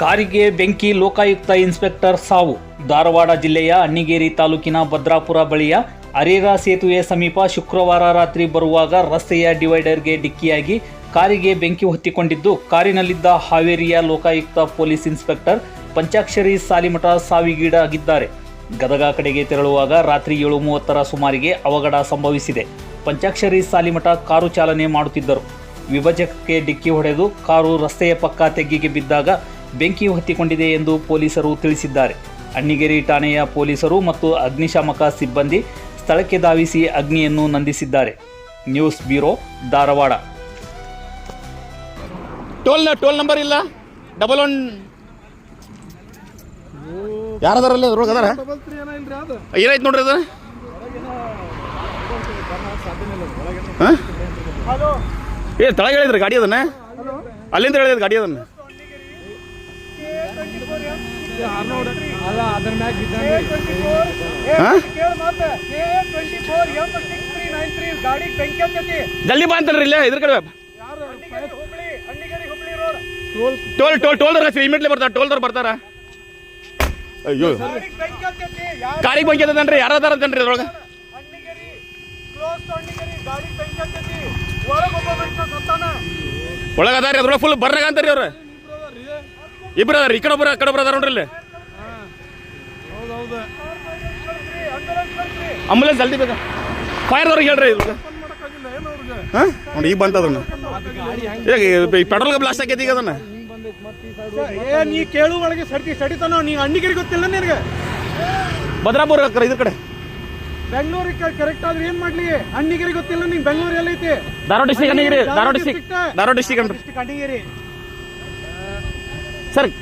ಕಾರಿಗೆ ಬೆಂಕಿ ಲೋಕಾಯುಕ್ತ ಇನ್ಸ್ಪೆಕ್ಟರ್ ಸಾವು. ಧಾರವಾಡ ಜಿಲ್ಲೆಯ ಅಣ್ಣಿಗೇರಿ ತಾಲೂಕಿನ ಭದ್ರಾಪುರ ಬಳಿಯ ಅರೇರಾ ಸೇತುವೆ ಸಮೀಪ ಶುಕ್ರವಾರ ರಾತ್ರಿ ಬರುವಾಗ ರಸ್ತೆಯ ಡಿವೈಡರ್ಗೆ ಡಿಕ್ಕಿಯಾಗಿ ಕಾರಿಗೆ ಬೆಂಕಿ ಹೊತ್ತಿಕೊಂಡಿದ್ದು, ಕಾರಿನಲ್ಲಿದ್ದ ಹಾವೇರಿಯ ಲೋಕಾಯುಕ್ತ ಪೊಲೀಸ್ ಇನ್ಸ್ಪೆಕ್ಟರ್ ಪಂಚಾಕ್ಷರಿ ಸಾಲಿಮಠ ಸಾವಿಗೀಡಾಗಿದ್ದಾರೆ. ಗದಗ ಕಡೆಗೆ ತೆರಳುವಾಗ ರಾತ್ರಿ ಏಳು ಮೂವತ್ತರ ಸುಮಾರಿಗೆ ಅವಘಡ ಸಂಭವಿಸಿದೆ. ಪಂಚಾಕ್ಷರಿ ಸಾಲಿಮಠ ಕಾರು ಚಾಲನೆ ಮಾಡುತ್ತಿದ್ದರು. ವಿಭಜಕಕ್ಕೆ ಡಿಕ್ಕಿ ಹೊಡೆದು ಕಾರು ರಸ್ತೆಯ ಪಕ್ಕ ತೆಗ್ಗಿಗೆ ಬಿದ್ದಾಗ ಬೆಂಕಿ ಹೊತ್ತಿಕೊಂಡಿದೆ ಎಂದು ಪೊಲೀಸರು ತಿಳಿಸಿದ್ದಾರೆ. ಅಣ್ಣಿಗೇರಿ ಠಾಣೆಯ ಪೊಲೀಸರು ಮತ್ತು ಅಗ್ನಿಶಾಮಕ ಸಿಬ್ಬಂದಿ ಸ್ಥಳಕ್ಕೆ ಧಾವಿಸಿ ಅಗ್ನಿಯನ್ನು ನಂದಿಸಿದ್ದಾರೆ. News bureau Dharwad. Toll toll number ಇಲ್ಲ? Double one. ಯಾರದಾರಲ್ಲಿ ಏನಾಯ್ತು ನೋಡ್ರಿ ಅದು? ಏ ತಳಗೆ ಹೇಳಿದ್ರಿ ಗಾಡಿ ಅದನ್ನ? ಅಲ್ಲಿಂದ ಹೇಳಿದ್ರೆ ಗಾಡಿ ಅದನ್ನ? ಜಲ್ದಿ ಬಾ ಅಂತಾರ್ರಿ ಇಲ್ಲೇ ಇದ್ರ ಕಡೆ toll Annigeri Hubli road. Toll toll ಟೋಲ್ದವ್ರು ಹಚ್ಚಿ ಇಮಿಡಿಯೇಟ್ಲಿ ಬರ್ತಾರ ದರ್ ಬರ್ತಾರ. ಅಯ್ಯೋ. ಗಾಡಿಗೆ ಬೆಂಕಿ ಹತ್ತೈತಿ. ಯಾರು? ಅದಾರ ಅಂತನ್ರಿ ಅದ್ರೊಳಗೆ? ಹಣ್ಣಿಗೇರಿ ಕ್ಲೋಸ್ ಹಣ್ಣಿಗೇರಿ ಗಾಡಿಗೆ ಬೆಂಕಿ ಹತ್ತೈತಿ. ಒಳಗೆ ಒಬ್ಬ ಮನುಷ್ಯ ಸತ್ತಾನ. ಒಳಗೆ ಅದಾರಿ ಅದ್ರೊಳಗೆ ಫುಲ್ ಬರ್ರಾಗ ಅಂತಾರ್ರಿ ಅವ್ರು. ಇಬ್ರು ಅದಾರ ಈ ಕಡೆ ಒಬ್ಬರ ಆ ಕಡೆ ಒಬ್ಬರ ಅದಾರ ನೋಡ್ರಿ ಇಲ್ಲಿ. ಆಂಬುಲೆನ್ಸ್ ಜಲ್ದಿ ಬೇಕಾ ಫೈರ್ದವ್ರಿಗೆ ಹೇಳ್ರಿ ಅವ್ರಿಗೆ ಹಾಂ? ನೋಡಿ ಈಗ ಬಂತ ಅದನ್ನ ಈಗ ಪೆಟ್ರೋಲ್ಗೆ ಬ್ಲಾಸ್ಟ್ ಆಗೈತಿ ಈಗ ಅದನ್ನ. ಏ ನೀ ಕೇಳು ಒಳಗೆ ಸಡಿ ಸಡಿತಾನ ನೀ ಅಣ್ಣಿಗಿರಿ ಗೊತ್ತಿಲ್ಲ ನಿನಗೆ? ಭದ್ರಾಪುರ ಕಡೆ ಇದ್ರ ಕಡೆ. ಬೆಂಗಳೂರಿಗೆ ಕರೆಕ್ಟ್ ಆದ್ರೆ ಏನ್ ಮಾಡ್ಲಿ? ಅಣ್ಣಿಗಿರಿ ಗೊತ್ತಿಲ್ಲ ನಿಂಗೆ Bengaluru ಎಲ್ಲೈತಿ? Dharwad district Annigeri Dharwad district Dharwad district Annigeri serik.